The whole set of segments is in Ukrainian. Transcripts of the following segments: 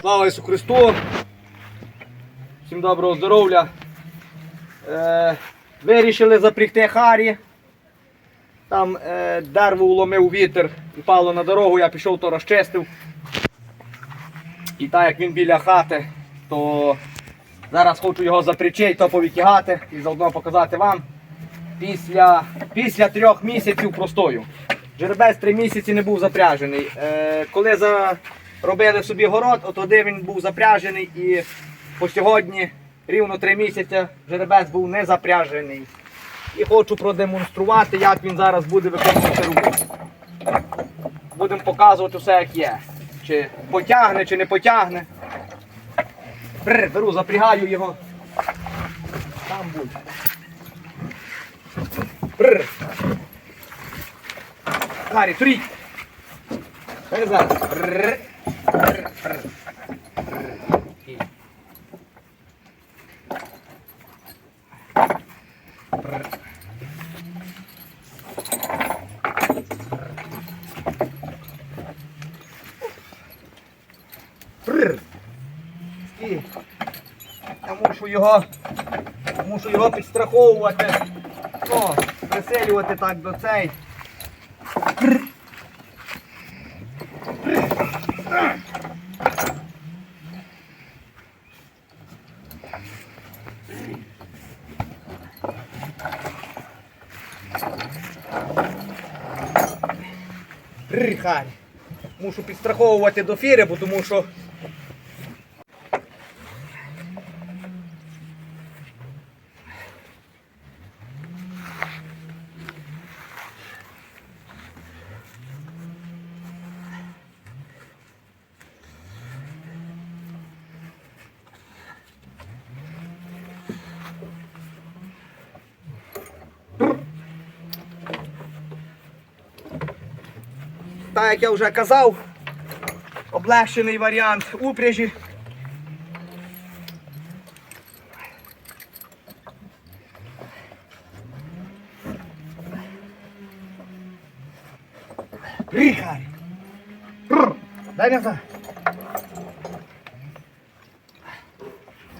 Слава Ісу Христу! Всім доброго здоров'я! Е, вирішили запрягти Харі. Там е, дерево уломив вітер, впало на дорогу, я пішов, то розчистив. І так як він біля хати, то зараз хочу його запрячити, то повитягати і заодно показати вам. Після, після трьох місяців простою. Жеребець три місяці не був запряжений. Е, коли заробили собі город, от тоді він був запряжений і по сьогодні рівно три місяці жеребець був не запряжений. І хочу продемонструвати, як він зараз буде виконувати роботу. Будемо показувати все, як є. Чи потягне, чи не потягне. Бррр, беру, запрягаю його. Там будь. Бррр. Гаррі, туріть. Дай зараз. Я мушу його, мушу його підстраховувати. О, присилювати так до цей. Рихарі. Мушу підстраховувати до фіри, бо тому що. Так як я вже казав, облегшений варіант упряжі. Рихарі. Дай назад.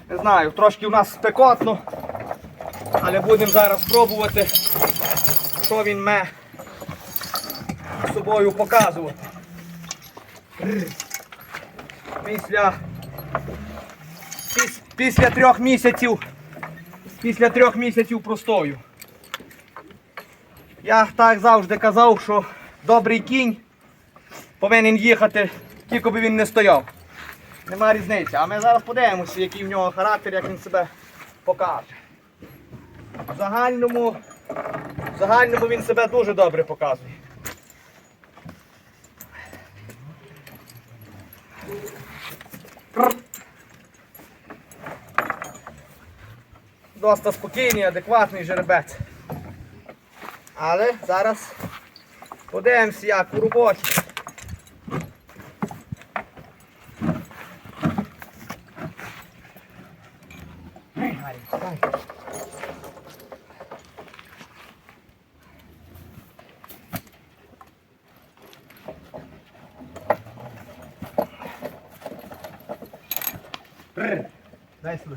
Не знаю, трошки у нас спекотно, але будемо зараз пробувати, що він ме собою показувати. Після, піс, після трьох місяців, після трьох місяців простою. Я так завжди казав, що добрий кінь повинен їхати, тільки би він не стояв. Нема різниці. А ми зараз подивимося, який в нього характер, як він себе покаже. В загальному, в загальному він себе дуже добре показує. Доста спокійний, адекватний жеребець. Але зараз подивимося, як у роботі. Дай сюди.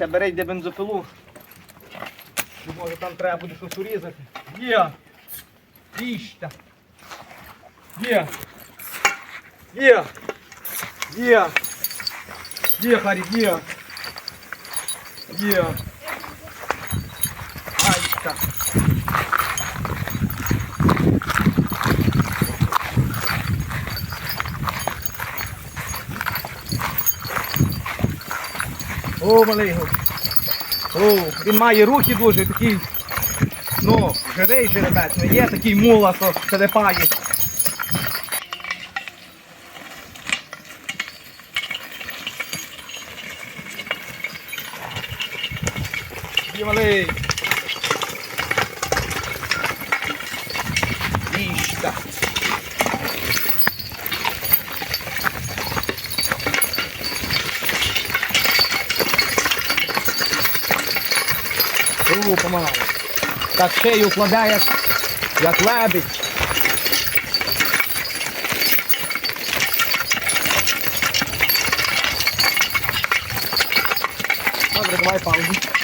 Вася, бери йде бензопилу. Може там треба буде щось урізати. Є! Піща! Є! Є! Є! Є, Харі, є! Є! О, малий. О, він має руки дуже такий, ну, живий жеребець, не є такий мула, що телепає. Малий. Їжта. У, помагає. Так шию кладе, як, як лебідь. Добре, давай паузу.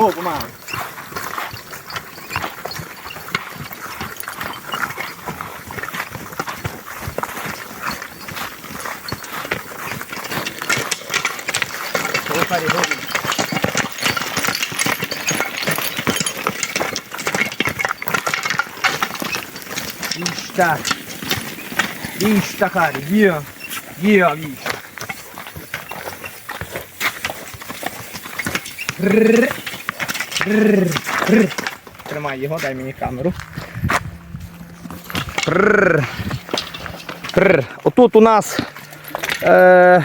fogo, mano. Parei, Insta. Insta, cara. Guia. Guia, bicho. Тримай його, дай мені камеру. Отут у нас е,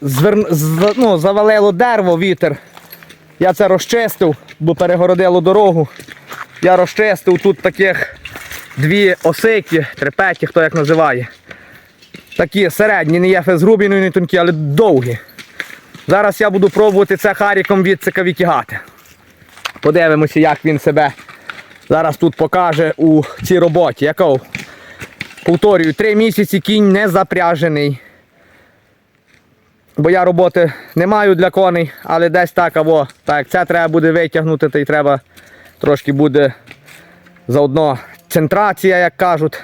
звер... з... ну, завалило дерево, вітер. Я це розчистив, бо перегородило дорогу. Я розчистив тут таких дві осики, трепеті, хто як називає. Такі середні, не є фезгрубі, ну не тонкі, але довгі. Зараз я буду пробувати це харіком відсика витягати. Подивимося, як він себе зараз тут покаже у цій роботі. Яко? Повторюю, три місяці кінь не запряжений. Бо я роботи не маю для коней, але десь так або так, це треба буде витягнути, то й треба трошки буде заодно центрація, як кажуть,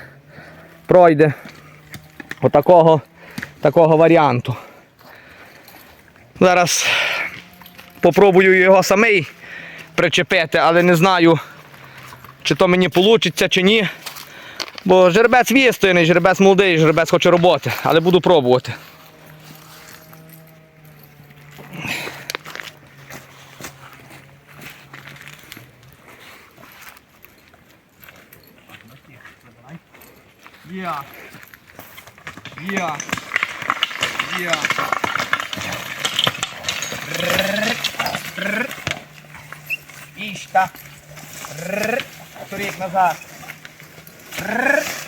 пройде. Отакого такого варіанту. Зараз попробую його самий причепити, але не знаю, чи то мені вийде, чи ні. Бо жеребець вістояний, жеребець молодий, жеребець хоче роботи, але буду пробувати. Є. Є. Є. Está. Turek назад.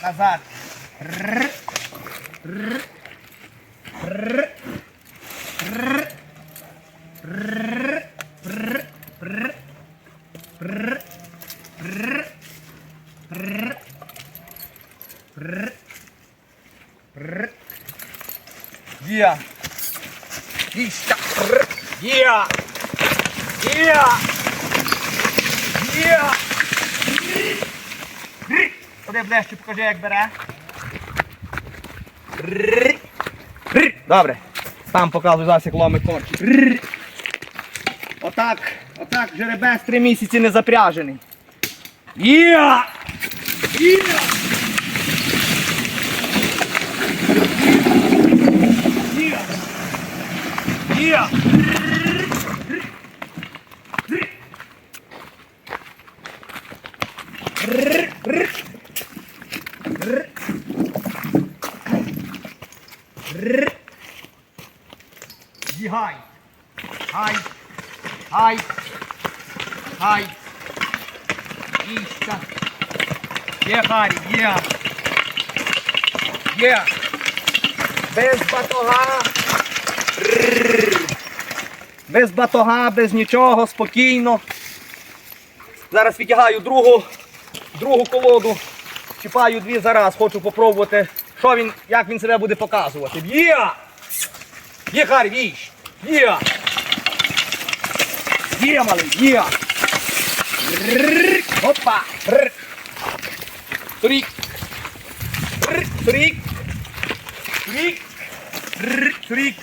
Назад. Yeah. Está. Yeah! Yeah! Yeah! Ходи ближче, покажи, як бере. Добре. Сам показуй зараз, як ломи корчить. Отак, отак жеребець три місяці не запряжений. Yeah! Yeah! Гай! Гай! Гай! Гай! Іща! Є, Гаррі, є! Є! Без батога! Без батога, без нічого, спокійно. Зараз відтягаю другу, другу колоду. Чіпаю дві зараз, хочу попробувати, що він, як він себе буде показувати. Б'є! Б'є, Харі, віч! Б'є! Б'є, малий, б'є! Опа! Трік! Трік! Трік! Трік! Трік!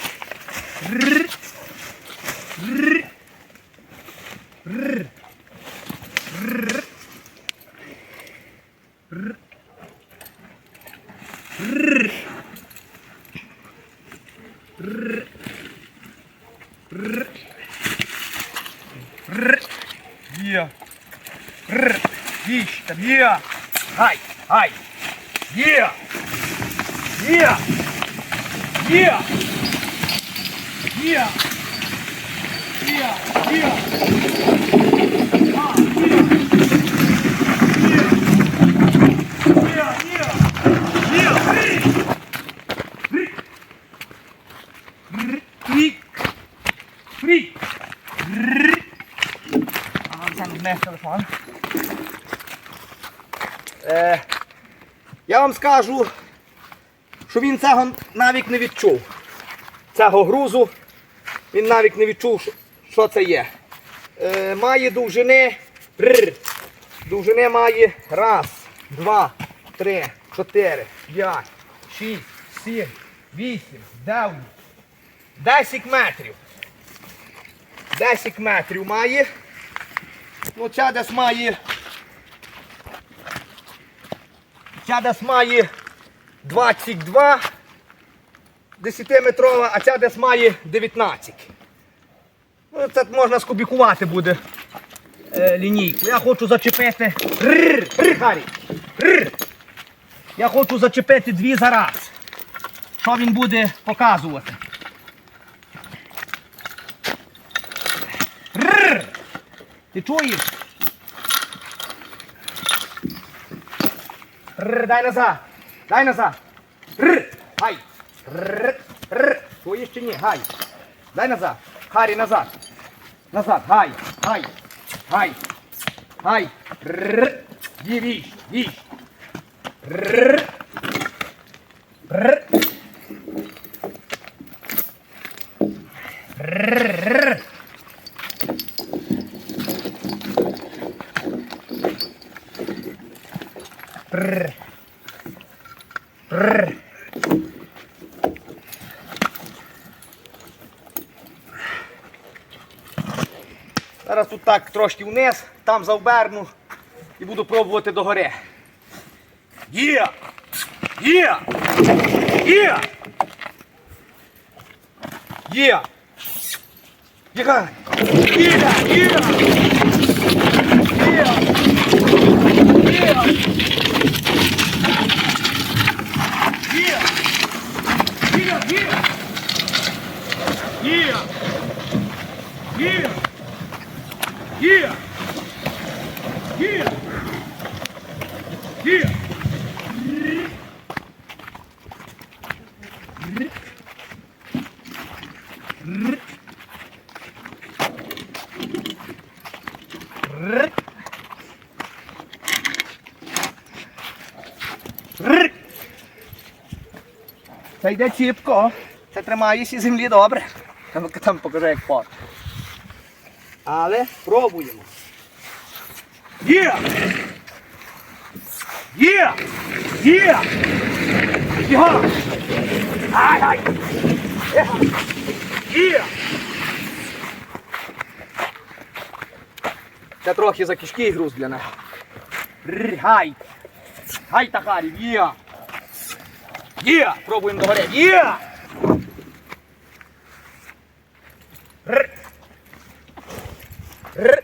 them. Yeah. Hi. Hi. Yeah. Yeah. Yeah. Yeah. Yeah. Yeah. Вам скажу, що він цього навіть не відчув. Цього грузу він навіть не відчув, що, це є. Е, має довжини. Р. Довжини має раз, два, три, чотири, п'ять, шість, сім, вісім, дев'ять, десять метрів. 10 метрів має. Ну, ця десь має. Ця десь має 22 10-метрова, а ця десь має 19. Ну, це можна скубікувати буде е, лінійку. Я хочу зачепити. Рр, рр, Гаррі. Рр. Я хочу зачепити дві зараз. Що він буде показувати? Рр. Ти чуєш? Дайноса. Дайноса. Гай. Твої ще ні. Гай. Дай назад. Харі назад. Назад. Гай. Гай. Гай. Гай. Р. Дівіш. Віш. Р. Так трошки вниз, там завберну і буду пробувати догори. Є! Є! Є! Є! Є! Є! Є! Є! Є! Yeah! Yeah! Yeah! Yeah! Guia! Guia! Guia! Це йде ціпко, це тримає всі землі добре, там покажу як пор. Але пробуємо. Є! Є! Є! Його! Ай, ай! Ега! Є! Це трохи за кишки груз для нас. Гай! Гай, Тахарів, є! Є! Пробуємо догори. Є! Р.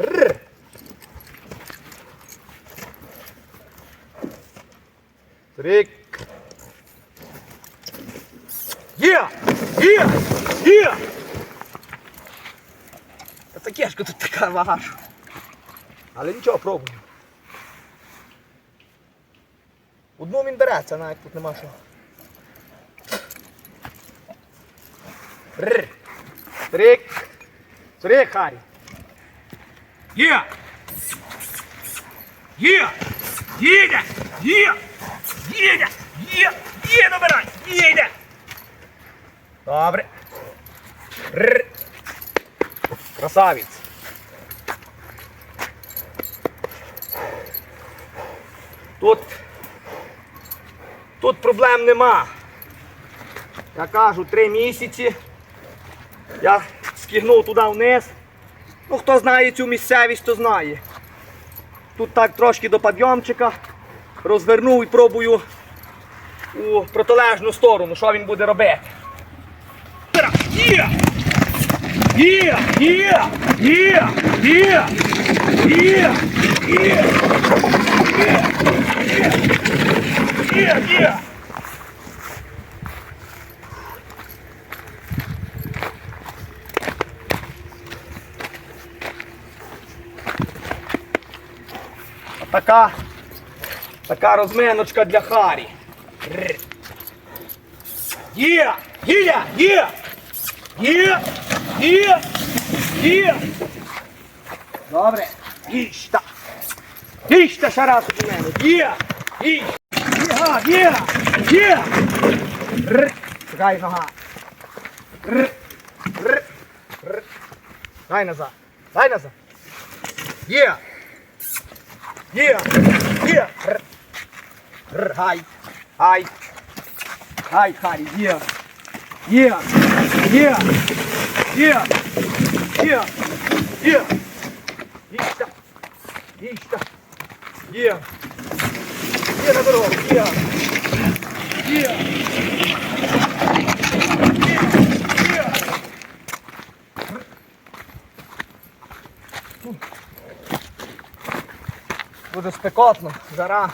Р. Та таке ж тут така вага. Але нічого, пробуємо. Одну він береться, навіть тут нема що. Рр. Трик. Трик, Харі. Є. Є. Їде. Є. Їде. Є. Є, набирай. Їде. Добре. Рр. Красавець. Тут Тут проблем нема. Я кажу, три місяці. Я скигнув туди вниз. Ну, хто знає цю місцевість, то знає. Тут так трошки до підйомчика. Розвернув і пробую у протилежну сторону, що він буде робити. Є! Є! Є! Є! Є! Є! Є! Є! Є! Така, така розминочка для Харі. Є! Є! Є! Є! Є! Є! Добре. Їж так. Їж та ще раз у мене. Є! Є! Є! Р. Чекай нога. Дай назад. Дай назад. Є! Є! Є! Гай! Гай! Гай, Харі, є! Є! Є! Є! Є! Є! Їжте! Їжте! Є! Є на дорогу! Є! Є! Буде спекотно, жара.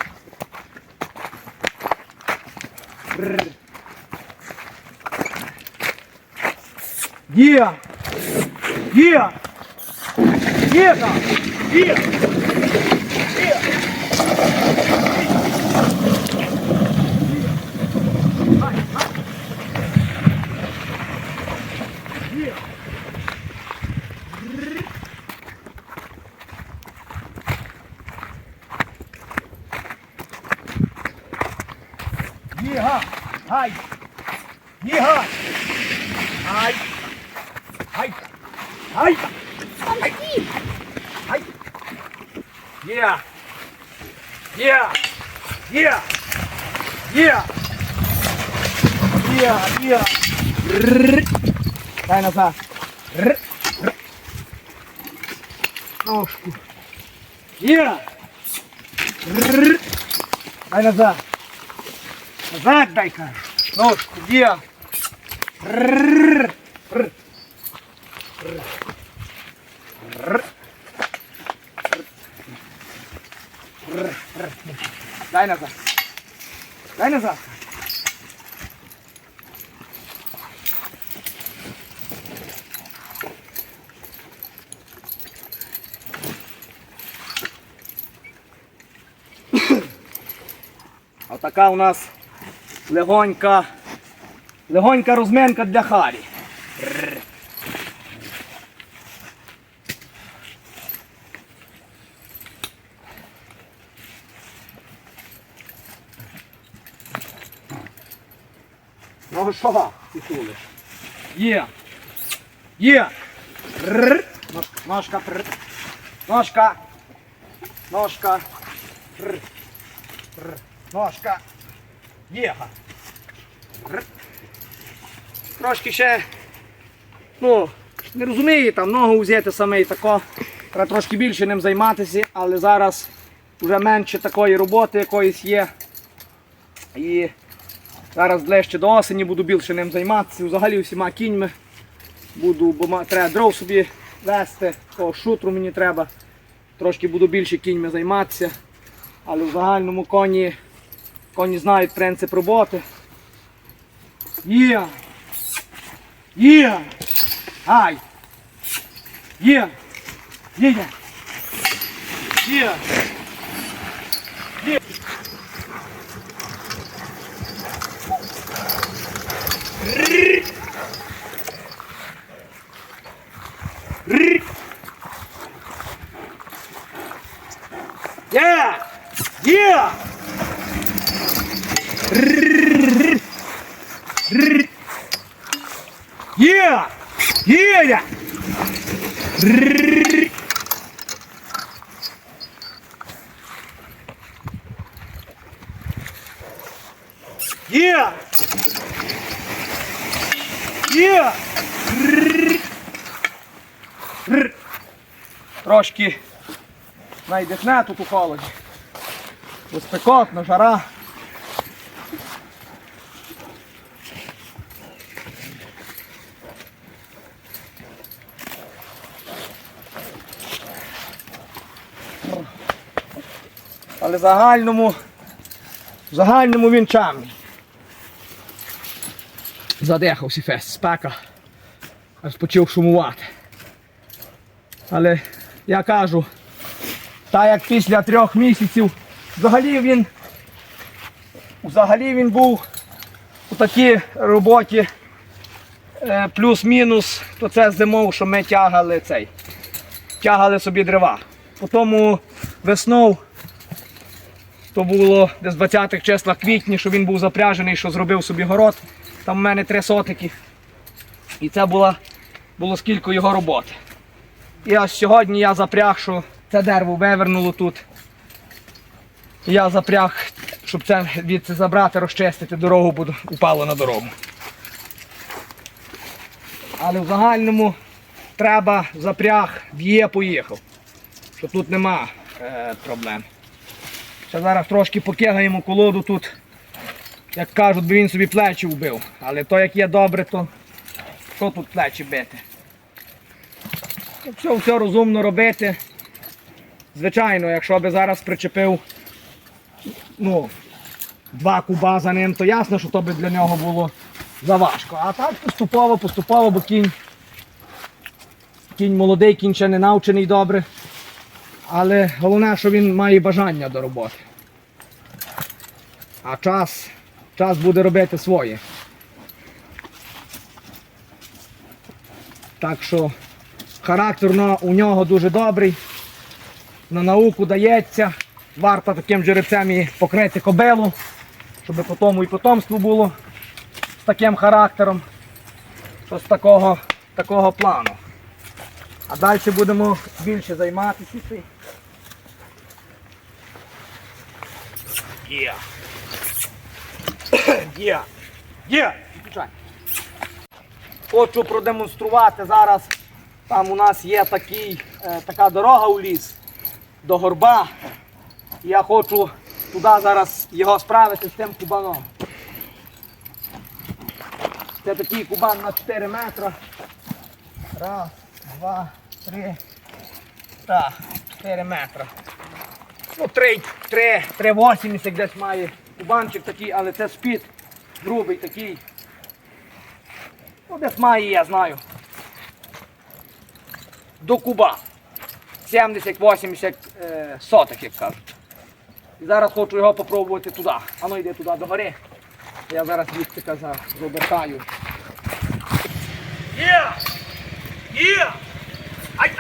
Є! Є! Є! Є! Yeah. Yeah. Yeah. Yeah. Yeah. Yeah. Deiner Fahr. Aufstieg. Yeah. Deiner Fahr. Назад дай-ка. Ножку. Yeah. Дай назад. Дай назад. Отака у нас легонька, легонька розминка для Харі. Рррр. Ну що, титулиш? Є. Є. Рррр. Ножка. Прр. Ножка. Ножка. Прр. Прр. Ножка. Є. га. Трошки ще. Ну, не розумію, там ногу взяти саме і тако. Треба трошки більше ним займатися, але зараз вже менше такої роботи якоїсь є. І Зараз ближче до осені буду більше ним займатися. Взагалі всіма кіньми буду, бо треба дров собі вести, того шутру мені треба. Трошки буду більше кіньми займатися. Але в загальному коні, коні знають принцип роботи. Є! Є! Ай! Є! Є! Є! трошки найдихне тут у холоді. Бо спекотно, ну, жара. Але в загальному, в загальному він чамний. Задихався фест, спека. Аж почав шумувати. Але я кажу, так як після трьох місяців, взагалі він, взагалі він був у такій роботі е, плюс-мінус, то це зимов, що ми тягали цей. Тягали собі дерева. Потім весною, то було десь в 20-х числах квітні, що він був запряжений, що зробив собі город. Там в мене три сотики. І це була, було скільки його роботи. І аж сьогодні я запряг, що це дерево вивернуло тут. Я запряг, щоб це відси забрати, розчистити дорогу, бо упало на дорогу. Але в загальному треба запряг, в'є, поїхав. Що тут нема е, проблем. Ще зараз трошки покигаємо колоду тут. Як кажуть, би він собі плечі вбив. Але то як є добре, то що тут плечі бити? Якщо все розумно робити, звичайно, якщо би зараз причепив ну, два куба за ним, то ясно, що то би для нього було заважко. А так поступово, поступово, бо кінь, кінь молодий, кінь ще не навчений добре. Але головне, що він має бажання до роботи. А час, час буде робити своє. Так що характер на- у нього дуже добрий. На науку дається. Варто таким жеребцем і покрити кобилу, щоб потім і потомство було з таким характером. Що з такого, такого плану. А далі будемо більше займатися. Є. Є. Є. Хочу продемонструвати зараз. Там у нас є такий, е, така дорога у ліс до горба. Я хочу туди зараз його справити з тим кубаном. Це такий кубан на 4 метри. Раз, два, три. Так, 4 метри. Ну, 3, 3, 3,80 десь має кубанчик такий, але це спід грубий такий. Ну, десь має, я знаю. До куба. 70-80 е, соток, як кажуть. І зараз хочу його попробувати туди. А ну йде туди до гори. Я зараз лістика за- забертаю. Є! Є! Ай!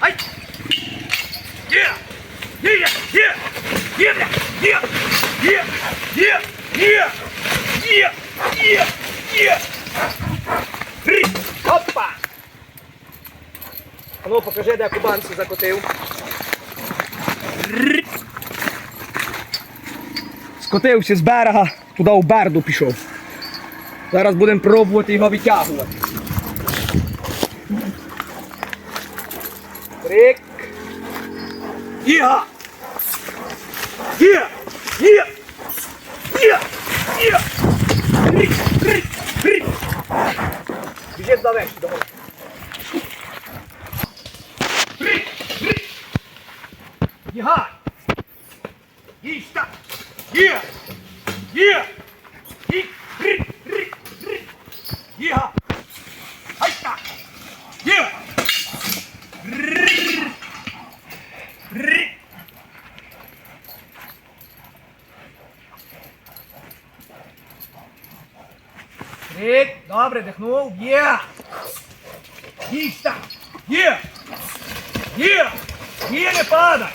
Ай! Є! Є! Є! Є! Є! Є! Є! Є! Є! Є! Є! Опа! Ну покажи, де кубанці закотив. Скотився з берега, туди в берду пішов. Зараз будемо пробувати його витягувати. Трик. Іга! Є! Є! Є! Є! Рик! Рик! Рик! Біжи до вещі, давай. Рик! Рик! Єгай! Їсть так! Є! Є! Добре, дихнув! Є! Їсть так! Є! Є! Є, не падай!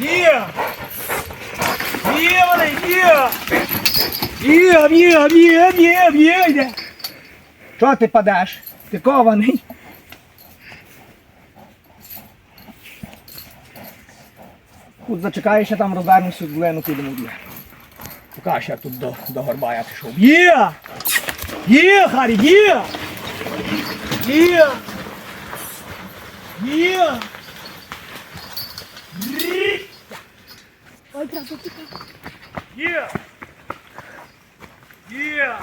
Є! Є, вони, є! Є, є, є, є, є, є! Що ти падеш? Ти кований? Тут зачекаєш, я там розвернуся, в глину підемо в. Покажеш, як тут до, до горба я пішов. Є! Є, Харі, є! Є! Є! Рі! Ой, правда, тихо. Є! Є!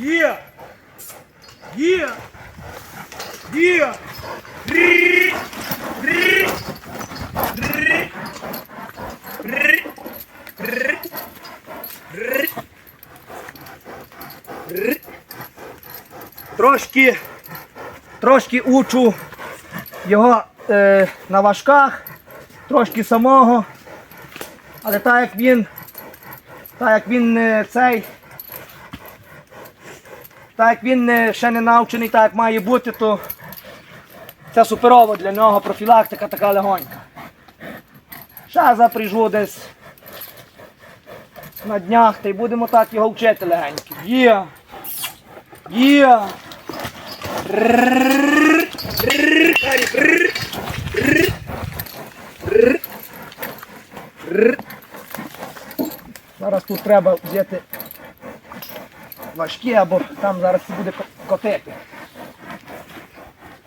Є! Є! Rrrr. Трошки, трошки учу його е, на важках, трошки самого. Але так як він, так як він е, цей, так як він е, ще не навчений, так як має бути, то це суперово для нього профілактика така легонька. Ще запряжу десь на днях та й будемо так його вчити легенько. Є! Є! Зараз тут треба взяти важкі, або там зараз це буде ко- котити.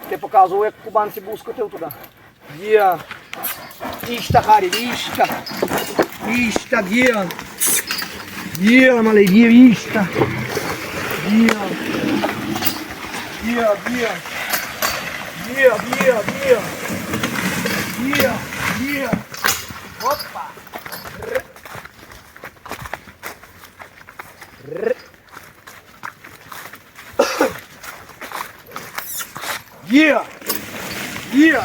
Ти показував, як кубанці був скотив туди. Є. Віщта, Харі, віщта. Віщта, є. Є, малий, є віщта. Є. Є, є. Є, є, є. Є, є. Опа. Р. Р. Є. Є.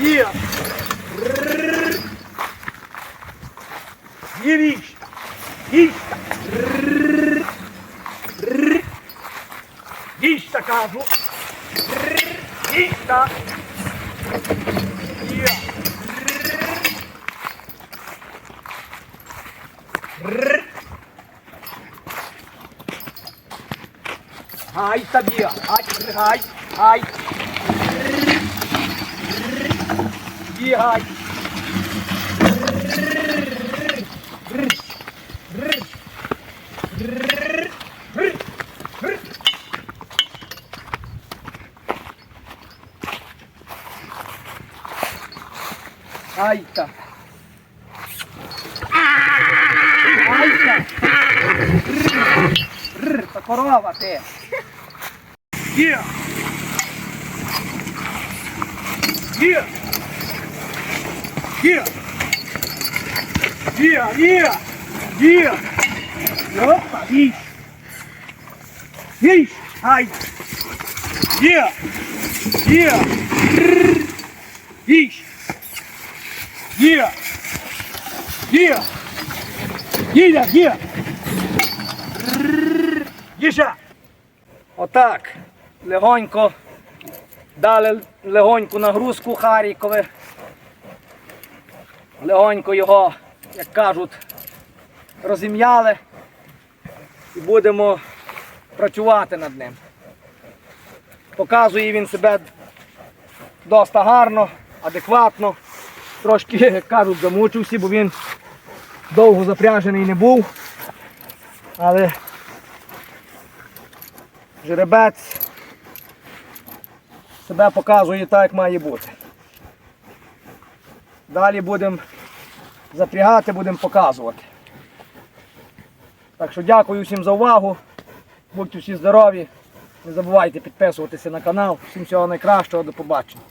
Є. Р. Є віщ. Віщта. Р. Р. Віщта, кажу. Р. Віщта. Є. Р. Гай тобі, гай, гай, гай. Бігай. Айта. Айта. Рр, Та корова ти. Є. Є. Є. Є, є. Є. Опа, їж. Їж. Ай. Є. Є. Рр. Їж. Є. Є. Їля, є. Їжа. Отак. Легонько. Дали легоньку нагрузку Харікове. Легонько його, як кажуть, розім'яли і будемо працювати над ним. Показує він себе доста гарно, адекватно. Трошки, як кажуть, замучився, бо він довго запряжений не був. Але жеребець себе показує так, як має бути. Далі будемо запрягати, будемо показувати. Так що дякую всім за увагу. Будьте всі здорові. Не забувайте підписуватися на канал. Всім всього найкращого, до побачення.